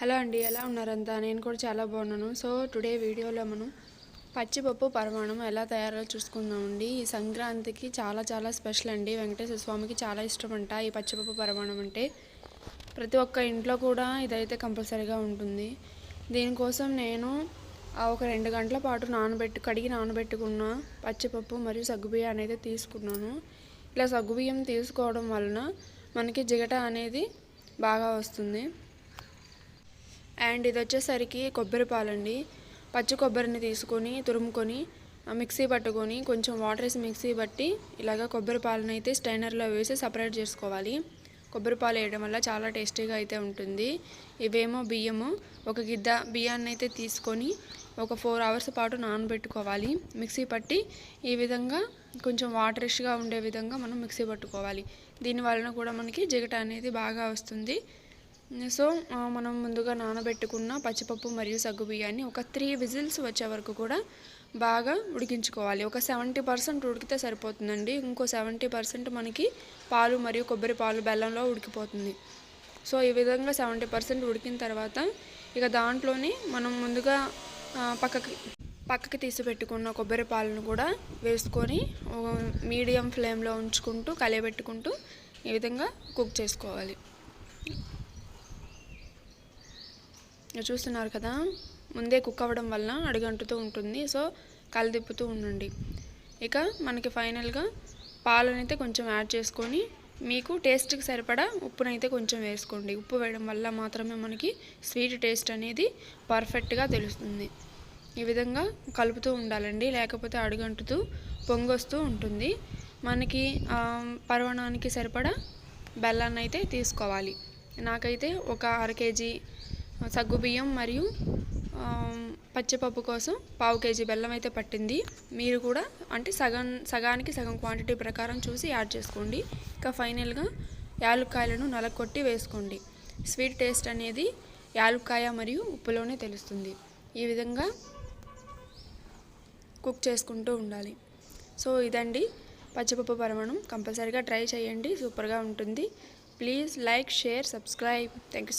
Hello అండి ఎలా ఉన్నారంతా? నేను కూడా చాలా బాగున్నాను. సో టుడే వీడియోలో మనం పచ్చిపప్పు పరమాణం ఎలా తయారో చూసుకుందామండి. ఈ సంక్రాంతికి చాలా చాలా స్పెషల్ అండి. వెంకటేశ్వర స్వామికి చాలా ఇష్టం అంట ఈ పచ్చిపప్పు పరమాణం అంటే. ప్రతి ఒక్క ఇంట్లో కూడా ఇదైతే కంపల్సరీగా ఉంటుంది. దీనికోసం నేను ఒక రెండు గంటల పాటు నానబెట్టి కడిగి నానబెట్టుకున్న పచ్చిపప్పు మరియు సగ్గుబియ్యం అనేది తీసుకున్నాను. ఇలా సగ్గుబియ్యం తీసుకోవడం వలన మనకి జిగట అనేది బాగా వస్తుంది. అండ్ ఇది వచ్చేసరికి కొబ్బరి పాలండి. పచ్చి కొబ్బరిని తీసుకొని తురుముకొని మిక్సీ పట్టుకొని కొంచెం వాటర్ వేసి మిక్సీ పట్టి ఇలాగ కొబ్బరి పాలను అయితే స్టైనర్లో వేసి సపరేట్ చేసుకోవాలి. కొబ్బరి పాలు వేయడం వల్ల చాలా టేస్టీగా అయితే ఉంటుంది. ఇవేమో బియ్యము ఒక గిద్ద బియ్యాన్ని అయితే తీసుకొని ఒక ఫోర్ అవర్స్ పాటు నానబెట్టుకోవాలి. మిక్సీ పట్టి ఈ విధంగా కొంచెం వాటరిష్గా ఉండే విధంగా మనం మిక్సీ పట్టుకోవాలి. దీని వలన కూడా మనకి జిగట అనేది బాగా వస్తుంది. సో మనం ముందుగా నానబెట్టుకున్న పచ్చిపప్పు మరియు సగ్గు బియ్యాన్ని ఒక త్రీ విజిల్స్ వచ్చే వరకు కూడా బాగా ఉడికించుకోవాలి. ఒక సెవెంటీ పర్సెంట్ ఉడికితే సరిపోతుందండి. ఇంకో సెవెంటీ పర్సెంట్ మనకి పాలు మరియు కొబ్బరి పాలు బెల్లంలో ఉడికిపోతుంది. సో ఈ విధంగా సెవెంటీ పర్సెంట్ ఉడికిన తర్వాత ఇక దాంట్లోనే మనం ముందుగా పక్కకి పక్కకి తీసి పెట్టుకున్న కొబ్బరి పాలను కూడా వేసుకొని మీడియం ఫ్లేమ్లో ఉంచుకుంటూ కలియబెట్టుకుంటూ ఈ విధంగా కుక్ చేసుకోవాలి. చూస్తున్నారు కదా ముందే కుక్ అవ్వడం వల్ల అడుగంటుతూ ఉంటుంది. సో కలదిప్పుతూ ఉండండి. ఇక మనకి ఫైనల్గా పాలనైతే కొంచెం యాడ్ చేసుకొని మీకు టేస్ట్కి సరిపడా ఉప్పునైతే కొంచెం వేసుకోండి. ఉప్పు వేయడం వల్ల మాత్రమే మనకి స్వీట్ టేస్ట్ అనేది పర్ఫెక్ట్గా తెలుస్తుంది. ఈ విధంగా కలుపుతూ ఉండాలండి. లేకపోతే అడుగంటుతూ పొంగొస్తూ ఉంటుంది. మనకి పర్వణానికి సరిపడా బెల్లాన్ని అయితే తీసుకోవాలి. నాకైతే ఒక అర కేజీ సగ్గుబియ్యం మరియు పచ్చిపప్పు కోసం పావు కేజీ బెల్లం అయితే పట్టింది. మీరు కూడా అంటే సగం సగానికి సగం క్వాంటిటీ ప్రకారం చూసి యాడ్ చేసుకోండి. ఇంకా ఫైనల్గా యాలుక్కాయలను నలకొట్టి వేసుకోండి. స్వీట్ టేస్ట్ అనేది యాలుక్కాయ మరియు ఉప్పులోనే తెలుస్తుంది. ఈ విధంగా కుక్ చేసుకుంటూ ఉండాలి. సో ఇదండి పచ్చిపప్పు పరమణం. కంపల్సరీగా ట్రై చేయండి. సూపర్గా ఉంటుంది. Please like share subscribe thank you